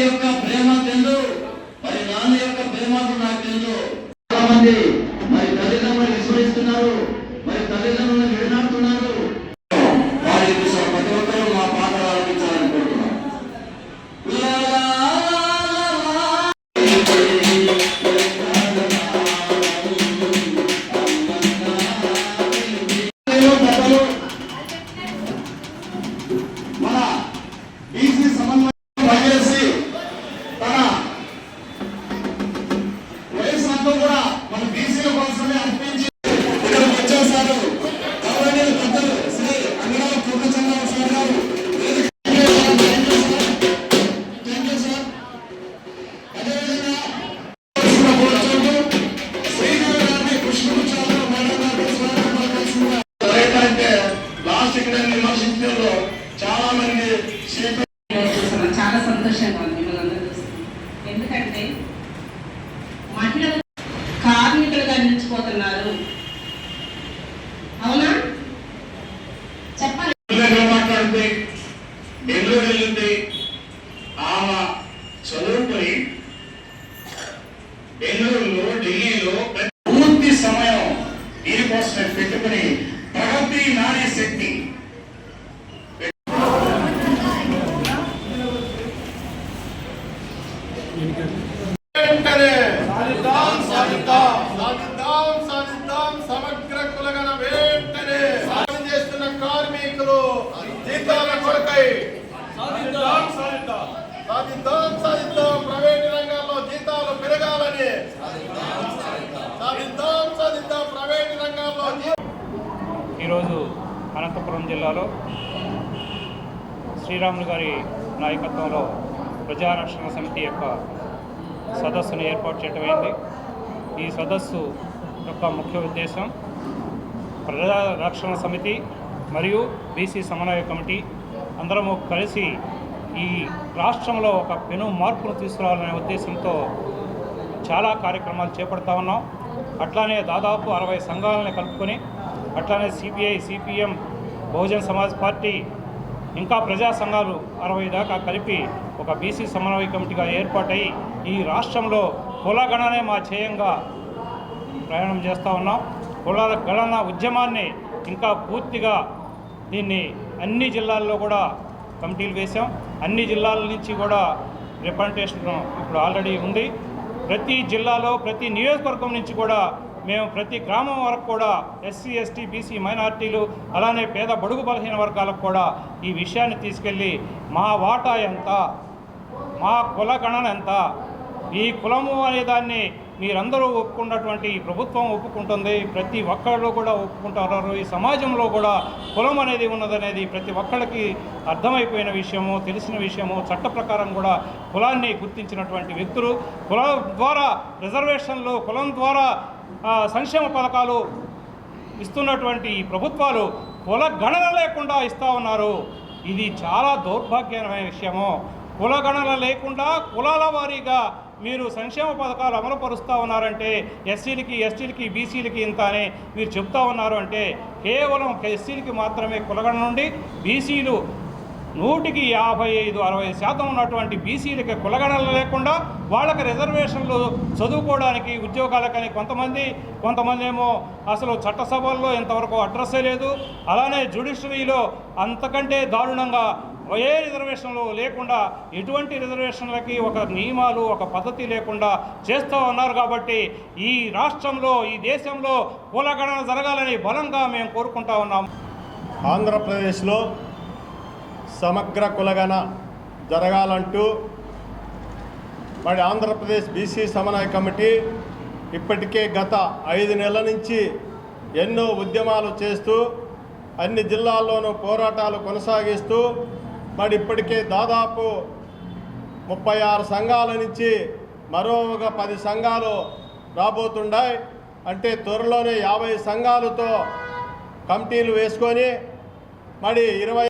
యొక్క ప్రేమ తెలుసు మరి నాన్న యొక్క ప్రేమ నాకు తెలుసు చాలా మంది మరి తల్లిదండ్రులు విస్మరిస్తున్నారు మరి తల్లిదండ్రులను విడనాడుతున్నారు. ఏంటంటే లాస్ట్ ఇక్కడ విమర్శించడంలో చాలా మంది. చాలా సంతోషంగా ఉంది ఎందుకంటే మహిళలు కార్మికులుగా నిలిచిపోతున్నారు. అవునా? చెప్పాలి. మాట్లాడితే బెంగళూరు వెళ్ళింది? ఆమె చదువుకొని బెంగళూరులో ఢిల్లీలో పూర్తి సమయం దీనికోసమే పెట్టుకుని ప్రగతి నారీ శక్తి. సమగ్ర కులగన వెంటనే. సాధన చేస్తున్న కార్మికులు జీతాల కొరకై. సాధిద్దాం. సాధిద్దాం సాధిద్దాం సాధిద్దాం ప్రైవేట్ రంగాల్లో జీతాలు పెరగాలని సాధిద్దాం సాధిద్దాం ప్రైవేట్ రంగాల్లో జీ- ఈరోజు అనంతపురం జిల్లాలో శ్రీరాములు గారి నాయకత్వంలో ప్రజారక్షణ సమితి యొక్క సదస్సును ఏర్పాటు చేయటమైంది ఈ సదస్సు యొక్క ముఖ్య ఉద్దేశం ప్రజా రక్షణ సమితి మరియు బీసీ సమన్వయ కమిటీ అందరము కలిసి ఈ రాష్ట్రంలో ఒక పెను మార్పును తీసుకురావాలనే ఉద్దేశంతో చాలా కార్యక్రమాలు చేపడతా ఉన్నాం. అట్లానే దాదాపు అరవై సంఘాలను కలుపుకొని అట్లానే CPI CPM Bahujan Samaj party ఇంకా ప్రజా సంఘాలు అరవై దాకా కలిపి ఒక బీసీ సమన్వయ కమిటీగా ఏర్పాటై ఈ రాష్ట్రంలో కులగణనే మా చేయంగా ప్రయాణం చేస్తూ ఉన్నాం. కులాల గణన ఉద్యమాన్ని ఇంకా పూర్తిగా దీన్ని అన్ని జిల్లాల్లో కూడా కమిటీలు వేశాం. అన్ని జిల్లాల నుంచి కూడా రిప్రజెంటేషన్ ఇప్పుడు ఆల్రెడీ ఉంది. ప్రతి జిల్లాలో ప్రతి నియోజకవర్గం నుంచి కూడా మేము ప్రతి గ్రామం వరకు కూడా ఎస్సీ ఎస్టీ బీసీ మైనార్టీలు అలానే పేద బడుగు బలహీన వర్గాలకు కూడా ఈ విషయాన్ని తీసుకెళ్ళి మా వాటా ఎంత మా కుల గణన ఎంత ఈ కులము అనే దాన్ని మీరందరూ ఒప్పుకున్నటువంటి ఈ ప్రభుత్వం ఒప్పుకుంటుంది. ప్రతి ఒక్కళ్ళు కూడా ఒప్పుకుంటున్నారు ఈ సమాజంలో కూడా కులం అనేది ఉన్నదనేది ప్రతి ఒక్కళ్ళకి అర్థమైపోయిన విషయము తెలిసిన విషయము చట్ట ప్రకారం కూడా కులాన్ని గుర్తించినటువంటి వ్యక్తులు. కులం ద్వారా రిజర్వేషన్లు కులం ద్వారా సంక్షేమ పథకాలు ఇస్తున్నటువంటి ఈ ప్రభుత్వాలు కులగణన లేకుండా ఇస్తూ ఉన్నారు. ఇది చాలా దౌర్భాగ్యమైన విషయము. కులగణన లేకుండా కులాల వారీగా మీరు సంక్షేమ పథకాలు అమలు పరుస్తూ ఉన్నారంటే ఎస్సీలకి ఎస్టీలకి బీసీలకి ఇంత అని మీరు చెప్తా ఉన్నారు అంటే కేవలం ఎస్సీలకి మాత్రమే కులగణ నుండి బీసీలు నూటికి యాభై ఐదు అరవై శాతం ఉన్నటువంటి బీసీలకి కులగడలు లేకుండా వాళ్ళకి రిజర్వేషన్లు చదువుకోవడానికి ఉద్యోగాలకని కొంతమంది కొంతమంది ఏమో అసలు చట్టసభల్లో ఇంతవరకు అడ్రస్సే లేదు. అలానే జుడిషరీలో అంతకంటే దారుణంగా ఏ రిజర్వేషన్లు లేకుండా ఎటువంటి రిజర్వేషన్లకి ఒక నియమాలు ఒక పద్ధతి లేకుండా చేస్తూ ఉన్నారు కాబట్టి ఈ రాష్ట్రంలో ఈ దేశంలో కులగణన జరగాలని బలంగా మేము కోరుకుంటా ఉన్నాం. ఆంధ్రప్రదేశ్లో సమగ్ర కులగన జరగాలంటూ మరి ఆంధ్రప్రదేశ్ బీసీ సమన్వయ కమిటీ ఇప్పటికే గత ఐదు నెలల నుంచి ఎన్నో ఉద్యమాలు చేస్తూ అన్ని జిల్లాల్లోనూ పోరాటాలు కొనసాగిస్తూ మరి ఇప్పటికే దాదాపు ముప్పై ఆరు సంఘాల నుంచి మరో ఒక పది సంఘాలు రాబోతుండాయి. అంటే త్వరలోనే యాభై సంఘాలతో కమిటీలు వేసుకొని మరి ఇరవై